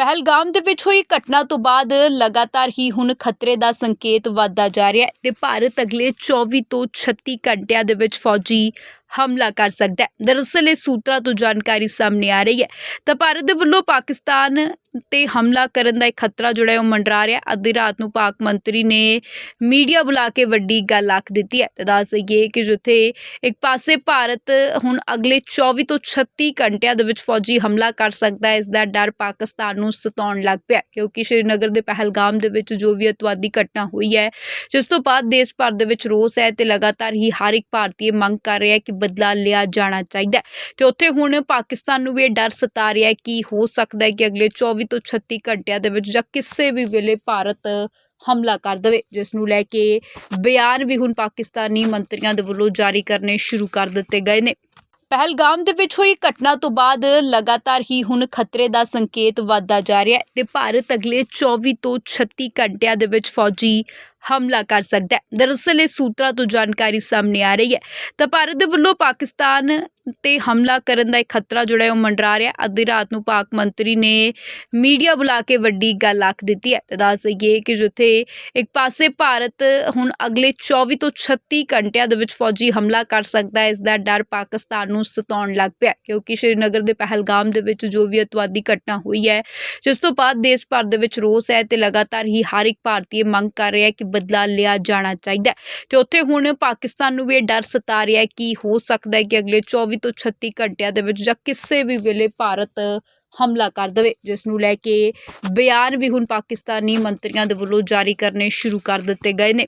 ਪਹਿਲਗਾਮ ਦੇ ਵਿੱਚ ਹੋਈ ਘਟਨਾ ਤੋਂ ਬਾਅਦ ਲਗਾਤਾਰ ਹੀ ਹੁਣ ਖਤਰੇ ਦਾ ਸੰਕੇਤ ਵੱਧਦਾ ਜਾ ਰਿਹਾ ਹੈ ਤੇ ਭਾਰਤ ਅਗਲੇ 24 ਤੋਂ 36 ਘੰਟਿਆਂ ਦੇ ਵਿੱਚ ਫੌਜੀ ਹਮਲਾ ਕਰ ਸਕਦਾ ਹੈ। ਦਰਅਸਲ ਇਹ ਸੂਤਰਾਂ ਤੋਂ ਜਾਣਕਾਰੀ ਸਾਹਮਣੇ ਆ ਰਹੀ ਹੈ। ਤਾਂ ਭਾਰਤ ਦੇ ਵੱਲੋਂ ਪਾਕਿਸਤਾਨ ਤੇ ਹਮਲਾ ਕਰਨ ਦਾ ਇੱਕ ਖਤਰਾ ਜਿਹੜਾ ਉਹ ਮੰਡਰਾ ਰਿਹਾ ਅੱਧੀ ਰਾਤ ਨੂੰ ਪਾਕ ਮੰਤਰੀ ਨੇ ਮੀਡੀਆ ਬੁਲਾ ਕੇ ਵੱਡੀ ਗੱਲ ਆਖ ਦਿੱਤੀ ਹੈ। ਤੇ ਦੱਸ ਦਈਏ ਕਿ ਜਿੱਥੇ ਇੱਕ ਪਾਸੇ ਭਾਰਤ ਹੁਣ ਅਗਲੇ 24 ਤੋਂ 36 ਘੰਟਿਆਂ ਦੇ ਵਿੱਚ ਫੌਜੀ ਹਮਲਾ ਕਰ ਸਕਦਾ ਹੈ, ਇਸ ਦਾ ਡਰ ਪਾਕਿਸਤਾਨ ਨੂੰ ਸਤਾਉਣ ਲੱਗ ਪਿਆ ਕਿਉਂਕਿ ਸ਼੍ਰੀਨਗਰ ਦੇ ਪਹਿਲਗਾਮ ਦੇ ਵਿੱਚ ਜੋ ਵੀ ਅਤਵਾਦੀ ਘਟਨਾ ਹੋਈ ਹੈ, ਜਿਸ ਤੋਂ ਬਾਅਦ ਦੇਸ਼ ਭਰ ਦੇ ਵਿੱਚ ਰੋਸ ਹੈ ਤੇ ਲਗਾਤਾਰ ਹੀ ਹਰ ਇੱਕ ਭਾਰਤੀ ਮੰਗ ਕਰ ਰਿਹਾ ਹੈ ਕਿ ਬਦਲਾ ਲਿਆ ਜਾਣਾ ਚਾਹੀਦਾ ਹੈ। ਤੇ ਉੱਥੇ ਹੁਣ ਪਾਕਿਸਤਾਨ ਨੂੰ ਵੀ ਇਹ ਡਰ ਸਤਾ ਰਿਹਾ ਹੈ ਕਿ ਹੋ ਸਕਦਾ ਹੈ ਕਿ ਅਗਲੇ 24 ਤੋਂ 36 ਘੰਟਿਆਂ ਦੇ ਵਿੱਚ ਜਾਂ ਕਿਸੇ ਵੀ ਵੇਲੇ ਭਾਰਤ ਹਮਲਾ ਕਰ ਦੇਵੇ। ਜਿਸ ਨੂੰ ਲੈ ਕੇ ਬਿਆਨ ਵੀ ਹੁਣ ਪਾਕਿਸਤਾਨੀ ਮੰਤਰੀਆਂ ਦੇ ਵੱਲੋਂ ਜਾਰੀ ਕਰਨੇ ਸ਼ੁਰੂ ਕਰ ਦਿੱਤੇ ਗਏ ਨੇ। ਪਹਿਲਗਾਮ ਦੇ ਵਿੱਚ ਹੋਈ ਘਟਨਾ ਤੋਂ ਬਾਅਦ ਲਗਾਤਾਰ ਹੀ ਹੁਣ ਖਤਰੇ ਦਾ ਸੰਕੇਤ ਵਧਦਾ ਜਾ ਰਿਹਾ ਹੈ ਤੇ ਭਾਰਤ ਅਗਲੇ 24 ਤੋਂ 36 ਘੰਟਿਆਂ ਦੇ ਵਿੱਚ ਫੌਜੀ ਹਮਲਾ ਕਰ ਸਕਦਾ ਹੈ। ਦਰਅਸਲ, ਇਹ ਸੂਤਰਾਂ ਤੋਂ ਜਾਣਕਾਰੀ ਸਾਹਮਣੇ ਆ ਰਹੀ ਹੈ। ਤਾਂ ਭਾਰਤ ਦੇ ਵੱਲੋਂ ਪਾਕਿਸਤਾਨ ਤੇ ਹਮਲਾ ਕਰਨ ਦਾ ਇੱਕ ਖਤਰਾ ਜਿਹੜਾ ਹੈ ਉਹ ਮੰਡਰਾ ਰਿਹਾ ਅੱਧੀ ਰਾਤ ਨੂੰ ਪਾਕ ਮੰਤਰੀ ਨੇ ਮੀਡੀਆ ਬੁਲਾ ਕੇ ਵੱਡੀ ਗੱਲ ਆਖ ਦਿੱਤੀ ਹੈ। ਤਾਂ ਦੱਸ ਦਈਏ ਕਿ ਜਿੱਥੇ ਇੱਕ ਪਾਸੇ ਭਾਰਤ ਹੁਣ ਅਗਲੇ 24 ਤੋਂ 36 ਘੰਟਿਆਂ ਦੇ ਵਿੱਚ ਫੌਜੀ ਹਮਲਾ ਕਰ ਸਕਦਾ ਹੈ, ਇਸ ਦਾ ਡਰ ਪਾਕਿਸਤਾਨ ਨੂੰ ਸਤਾਉਣ ਲੱਗ ਪਿਆ ਕਿਉਂਕਿ ਸ਼੍ਰੀਨਗਰ ਦੇ ਪਹਿਲਗਾਮ ਦੇ ਵਿੱਚ ਜੋ ਵੀ ਅਤਵਾਦੀ ਘਟਨਾ ਹੋਈ ਹੈ, ਜਿਸ ਤੋਂ ਬਾਅਦ ਦੇਸ਼ ਭਰ ਦੇ ਵਿੱਚ ਰੋਸ ਹੈ ਤੇ ਲਗਾਤਾਰ ਹੀ ਹਰ ਇੱਕ ਭਾਰਤੀ ਮੰਗ ਕਰ ਰਿਹਾ ਹੈ ਕਿ ਬਦਲਾ ਲਿਆ ਜਾਣਾ ਚਾਹੀਦਾ ਤੇ ਉੱਥੇ ਹੁਣ ਪਾਕਿਸਤਾਨ ਨੂੰ ਵੀ ਇਹ ਡਰ ਸਤਾ ਰਿਹਾ ਕਿ ਹੋ ਸਕਦਾ ਹੈ ਕਿ ਅਗਲੇ 24 ਤੋਂ 36 ਘੰਟਿਆਂ ਦੇ ਵਿੱਚ ਜਾਂ ਕਿਸੇ ਵੀ ਵੇਲੇ ਭਾਰਤ ਹਮਲਾ ਕਰ ਦੇਵੇ। ਜਿਸ ਨੂੰ ਲੈ ਕੇ ਬਿਆਨ ਵੀ ਹੁਣ ਪਾਕਿਸਤਾਨੀ ਮੰਤਰੀਆਂ ਦੇ ਵੱਲੋਂ ਜਾਰੀ ਕਰਨੇ ਸ਼ੁਰੂ ਕਰ ਦਿੱਤੇ ਗਏ ਨੇ।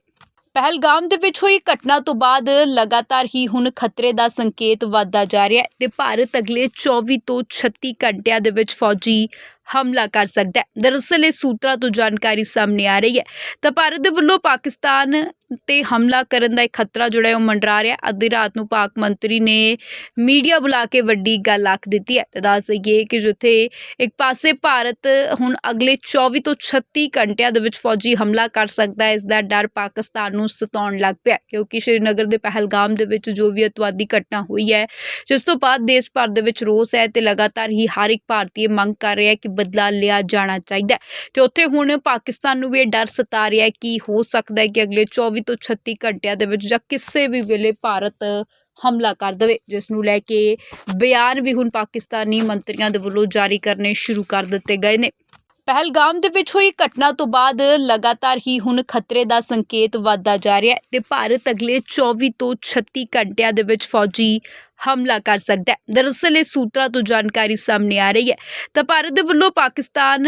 ਪਹਿਲਗਾਮ ਦੇ ਵਿੱਚ ਹੋਈ ਘਟਨਾ ਤੋਂ ਬਾਅਦ ਲਗਾਤਾਰ ਹੀ ਹੁਣ ਖਤਰੇ ਦਾ ਸੰਕੇਤ ਵਧਦਾ ਜਾ ਰਿਹਾ ਹੈ ਤੇ ਭਾਰਤ ਅਗਲੇ 24 ਤੋਂ 36 ਘੰਟਿਆਂ ਦੇ ਵਿੱਚ ਫੌਜੀ ਹਮਲਾ ਕਰ ਸਕਦਾ ਹੈ। ਦਰਅਸਲ, ਇਹ ਸੂਤਰਾਂ ਤੋਂ ਜਾਣਕਾਰੀ ਸਾਹਮਣੇ ਆ ਰਹੀ ਹੈ। ਤਾਂ ਭਾਰਤ ਦੇ ਵੱਲੋਂ ਪਾਕਿਸਤਾਨ ਤੇ ਹਮਲਾ ਕਰਨ ਦਾ ਇੱਕ ਖਤਰਾ ਜਿਹੜਾ ਹੈ ਉਹ ਮੰਡਰਾ ਰਿਹਾ ਅੱਧੀ ਰਾਤ ਨੂੰ ਪਾਕ ਮੰਤਰੀ ਨੇ ਮੀਡੀਆ ਬੁਲਾ ਕੇ ਵੱਡੀ ਗੱਲ ਆਖ ਦਿੱਤੀ ਹੈ। ਤੇ ਦੱਸ ਦਈਏ ਕਿ ਜਿੱਥੇ ਇੱਕ ਪਾਸੇ ਭਾਰਤ ਹੁਣ ਅਗਲੇ 24 ਤੋਂ 36 ਘੰਟਿਆਂ ਦੇ ਵਿੱਚ ਫੌਜੀ ਹਮਲਾ ਕਰ ਸਕਦਾ ਹੈ, ਇਸ ਦਾ ਡਰ ਪਾਕਿਸਤਾਨ ਨੂੰ ਸਤਾਉਣ ਲੱਗ ਪਿਆ ਕਿਉਂਕਿ ਸ਼੍ਰੀਨਗਰ ਦੇ ਪਹਿਲਗਾਮ ਦੇ ਵਿੱਚ ਜੋ ਵੀ ਅਤਵਾਦੀ ਘਟਨਾ ਹੋਈ ਹੈ, ਜਿਸ ਤੋਂ ਬਾਅਦ ਦੇਸ਼ ਭਰ ਦੇ ਵਿੱਚ ਰੋਸ ਹੈ ਤੇ ਲਗਾਤਾਰ ਹੀ ਹਰ ਇੱਕ ਭਾਰਤੀ ਮੰਗ ਕਰ ਰਿਹਾ ਹੈ ਕਿ ਬਦਲਾ ਲਿਆ ਜਾਣਾ ਚਾਹੀਦਾ ਤੇ ਉੱਥੇ ਹੁਣ ਪਾਕਿਸਤਾਨ ਨੂੰ ਵੀ ਇਹ ਡਰ ਸਤਾ ਰਿਹਾ ਕਿ ਹੋ ਸਕਦਾ ਹੈ ਕਿ ਅਗਲੇ 24 ਤੋਂ 36 ਘੰਟਿਆਂ ਦੇ ਵਿੱਚ ਜਾਂ ਕਿਸੇ ਵੀ ਵੇਲੇ ਭਾਰਤ ਹਮਲਾ ਕਰ ਦੇਵੇ। ਜਿਸ ਨੂੰ ਲੈ ਕੇ ਬਿਆਨ ਵੀ ਹੁਣ ਪਾਕਿਸਤਾਨੀ ਮੰਤਰੀਆਂ ਦੇ ਵੱਲੋਂ ਜਾਰੀ ਕਰਨੇ ਸ਼ੁਰੂ ਕਰ ਦਿੱਤੇ ਗਏ ਨੇ। ਪਹਿਲਗਾਮ ਦੇ ਵਿੱਚ ਹੋਈ ਘਟਨਾ ਤੋਂ ਬਾਅਦ ਲਗਾਤਾਰ ਹੀ ਹੁਣ ਖਤਰੇ ਦਾ ਸੰਕੇਤ ਵੱਧਦਾ ਜਾ ਰਿਹਾ ਹੈ ਤੇ ਭਾਰਤ ਅਗਲੇ 24 ਤੋਂ 36 ਘੰਟਿਆਂ ਦੇ ਵਿੱਚ ਫੌਜੀ ਹਮਲਾ ਕਰ ਸਕਦਾ ਹੈ। ਦਰਅਸਲ ਇਹ ਸੂਤਰਾਂ ਤੋਂ ਜਾਣਕਾਰੀ ਸਾਹਮਣੇ ਆ ਰਹੀ ਹੈ। ਤਾਂ ਭਾਰਤ ਦੇ ਵੱਲੋਂ ਪਾਕਿਸਤਾਨ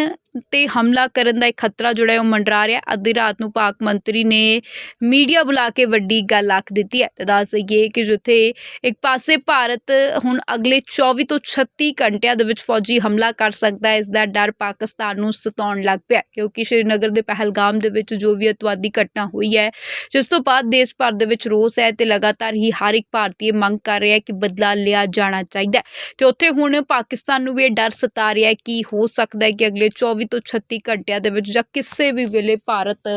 ਤੇ ਹਮਲਾ ਕਰਨ ਦਾ ਇੱਕ ਖਤਰਾ ਜਿਹੜਾ ਹੈ, ਉਹ ਮੰਡਰਾ ਰਿਹਾ ਅੱਧੀ ਰਾਤ ਨੂੰ ਪਾਕ ਮੰਤਰੀ ਨੇ ਮੀਡੀਆ ਬੁਲਾ ਕੇ ਵੱਡੀ ਗੱਲ ਆਖ ਦਿੱਤੀ ਹੈ। ਤੇ ਦੱਸ ਦਈਏ ਕਿ ਜਿੱਥੇ ਇੱਕ ਪਾਸੇ ਭਾਰਤ ਹੁਣ ਅਗਲੇ 24 ਤੋਂ 36 ਘੰਟਿਆਂ ਦੇ ਵਿੱਚ ਫੌਜੀ ਹਮਲਾ ਕਰ ਸਕਦਾ ਹੈ, ਇਸ ਦਾ ਡਰ ਪਾਕਿਸਤਾਨ ਨੂੰ ਸਤਾਉਣ ਲੱਗ ਪਿਆ ਕਿਉਂਕਿ ਸ਼੍ਰੀਨਗਰ ਦੇ ਪਹਿਲਗਾਮ ਦੇ ਵਿੱਚ ਜੋ ਵੀ ਅਤਵਾਦੀ ਘਟਨਾ ਹੋਈ ਹੈ, ਜਿਸ ਤੋਂ ਬਾਅਦ ਦੇਸ਼ ਭਰ ਦੇ ਵਿੱਚ ਰੋਸ ਹੈ ਤੇ ਲਗਾਤਾਰ ਹੀ ਹਰ ਇੱਕ ਭਾਰਤੀ ਮੰਗ ਕਰ ਰਿਹਾ ਹੈ ਕਿ ਬਦਲਾ ਲਿਆ ਜਾਣਾ ਚਾਹੀਦਾ ਹੈ। ਤੇ ਉੱਥੇ ਹੁਣ ਪਾਕਿਸਤਾਨ ਨੂੰ ਵੀ ਇਹ ਡਰ ਸਤਾ ਰਿਹਾ ਹੈ ਕਿ ਹੋ ਸਕਦਾ ਹੈ ਕਿ ਅਗਲੇ 24 ਤੋਂ 36 ਘੰਟਿਆਂ ਦੇ ਵਿੱਚ ਜਾਂ ਕਿਸੇ ਵੀ ਵੇਲੇ ਭਾਰਤ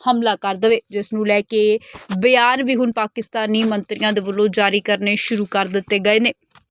ਹਮਲਾ ਕਰ ਦੇਵੇ, ਜਿਸ ਨੂੰ ਲੈ ਕੇ ਬਿਆਨ ਵੀ ਹੁਣ ਪਾਕਿਸਤਾਨੀ ਮੰਤਰੀਆਂ ਦੇ ਵੱਲੋਂ ਜਾਰੀ ਕਰਨੇ ਸ਼ੁਰੂ ਕਰ ਦਿੱਤੇ ਗਏ ਨੇ।